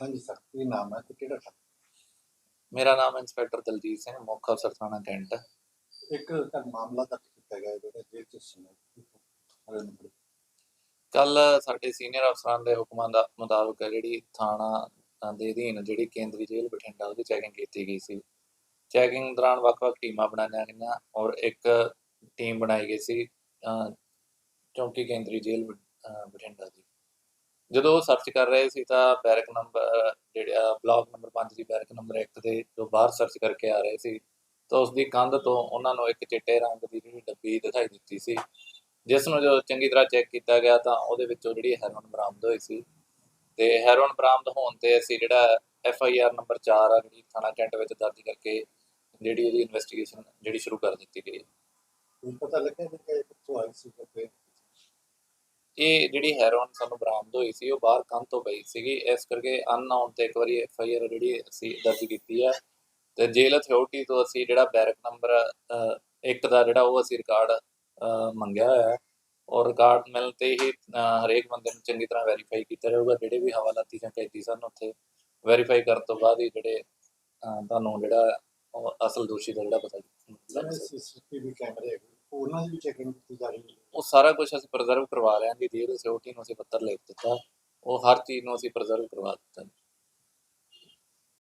ਹਾਂਜੀ ਸਰ ਕੀ ਨਾਮ ਹੈ ਤੇ ਕਿਹੜਾ ਥਾਣਾ? ਮੇਰਾ ਨਾਮ ਇੰਸਪੈਕਟਰ ਦਲਜੀਤ ਸਿੰਘ ਮੁੱਖ ਅਫਸਰ ਥਾਣਾ ਕੈਂਟ। ਇੱਕ ਤਾਂ ਮਾਮਲਾ ਦਰਜ ਕੀਤਾ ਗਿਆ ਹੈ ਜਿਹੜਾ ਜੇਲ੍ਹ ਚ ਸਮੇਂ ਕੱਲ ਸਾਡੇ ਸੀਨੀਅਰ ਅਫਸਰਾਂ ਦੇ ਹੁਕਮਾਂ ਦਾ ਮੁਤਾਬਕ ਜਿਹੜੀ ਥਾਣਾ ਦੇ ਅਧੀਨ ਜਿਹੜੀ ਕੇਂਦਰੀ ਜੇਲ੍ਹ ਬਠਿੰਡਾ ਉਹਦੀ ਚੈਕਿੰਗ ਕੀਤੀ ਗਈ ਸੀ। ਚੈਕਿੰਗ ਦੌਰਾਨ ਵੱਖ-ਵੱਖ ਟੀਮਾਂ ਬਣਾਈਆਂ ਗਈਆਂ ਔਰ ਇੱਕ ਟੀਮ ਬਣਾਈ ਗਈ ਸੀ ਚੌਂਕੀ ਕੇਂਦਰੀ ਜੇਲ੍ਹ ਬਠਿੰਡਾ ਦੀ। ਜਦੋਂ ਉਹ ਸਰਚ ਕਰ ਰਹੇ ਸੀ ਤਾਂ ਬੈਰਕ ਨੰਬਰ ਜਿਹੜਾ ਬਲਾਕ ਨੰਬਰ 5 ਦੀ ਬੈਰਕ ਨੰਬਰ 1 ਦੇ ਜੋ ਬਾਹਰ ਸਰਚ ਕਰਕੇ ਆ ਰਹੇ ਸੀ, ਤਾਂ ਉਸ ਦੀ ਕੰਧ ਤੋਂ ਉਹਨਾਂ ਨੂੰ ਇੱਕ ਚਿੱਟੇ ਰੰਗ ਦੀ ਜਿਹੜੀ ਡੱਬੀ ਦਿਖਾਈ ਦਿੱਤੀ ਸੀ। ਜਿਸ ਨੂੰ ਜਦੋਂ ਚੰਗੀ ਤਰ੍ਹਾਂ ਚੈੱਕ ਕੀਤਾ ਗਿਆ ਤਾਂ ਉਹਦੇ ਵਿੱਚੋਂ ਜਿਹੜੀ ਹੈਰੋਨ ਬਰਾਮਦ ਹੋਈ ਸੀ। ਤੇ ਹੈਰੋਨ ਬਰਾਮਦ ਹੋਣ ਤੇ ਅਸੀਂ ਜਿਹੜਾ ਐਫ ਆਈ ਆਰ ਨੰਬਰ 4 ਆ, ਜਿਹੜੀ ਥਾਣਾ ਕੈਂਟ ਵਿੱਚ ਦਰਜ ਕਰਕੇ ਜਿਹੜੀ ਇਹਦੀ ਇਨਵੈਸਟੀਗੇਸ਼ਨ ਜਿਹੜੀ ਸ਼ੁਰੂ ਕਰ ਦਿੱਤੀ ਗਈ। ਪਤਾ ਲੱਗਿਆ ਕਿ ਕਿੱਥੋਂ ਆਈ ਸੀ ਤੇ ਇਹ ਜਿਹੜੀ ਹੈਰੋਨ ਸਾਨੂੰ ਬਰਾਮਦ ਹੋਈ ਸੀ, ਉਹ ਬਾਹਰ ਕੰਧ ਤੋਂ ਪਈ ਸੀਗੀ। ਇਸ ਕਰਕੇ ਅਨਨੋਨ ਤੇ ਇੱਕ ਵਾਰੀ ਐਫ ਆਈ ਆਰ ਜਿਹੜੀ ਅਸੀਂ ਦਰਜ ਕੀਤੀ ਹੈ ਤੇ ਜੇਲ੍ਹ ਅਥਾਰਟੀ ਤੋਂ ਅਸੀਂ ਜਿਹੜਾ ਬੈਰਕ ਨੰਬਰ 1 ਦਾ ਜਿਹੜਾ ਉਹ ਅਸੀਂ ਰਿਕਾਰਡ ਮੰਗਿਆ ਹੋਇਆ ਹੈ। ਔਰ ਰਿਕਾਰਡ ਮਿਲਣ ਤੇ ਹੀ ਹਰੇਕ ਬੰਦੇ ਨੂੰ ਚੰਗੀ ਤਰ੍ਹਾਂ ਵੈਰੀਫਾਈ ਕੀਤਾ ਜਾਊਗਾ। ਜਿਹੜੇ ਵੀ ਹਵਾਲਾਤੀ ਜਾਂ ਕੈਦੀ ਸਨ ਉੱਥੇ ਵੈਰੀਫਾਈ ਕਰਨ ਤੋਂ ਬਾਅਦ ਹੀ ਜਿਹੜੇ ਤੁਹਾਨੂੰ ਜਿਹੜਾ ਉਹ ਅਸਲ ਦੋਸ਼ੀ ਦਾ ਜਿਹੜਾ ਪਤਾ ਲੱਗ ਸੀਸੀਟੀਵੀ ਕੈਮਰੇ ਉਹਨਾਂ ਦੀ ਵੀ ਚੈਕਿੰਗ ਕੀਤੀ ਜਾ ਰਹੀ ਹੈ। ਉਹ ਸਾਰਾ ਕੁਝ ਅਸੀਂ ਪ੍ਰੀਜ਼ਰਵ ਕਰਵਾ ਰਹੇ ਹਾਂ। ਜੀ ਜੇਲ੍ਹ ਸਿਕਿਉਰਿਟੀ ਨੂੰ ਅਸੀਂ ਪੱਤਰ ਲਿਖ ਦਿੱਤਾ। ਉਹ ਹਰ ਚੀਜ਼ ਨੂੰ ਅਸੀਂ ਪ੍ਰੀਜ਼ਰਵ ਕਰਵਾ ਦਿੱਤਾ।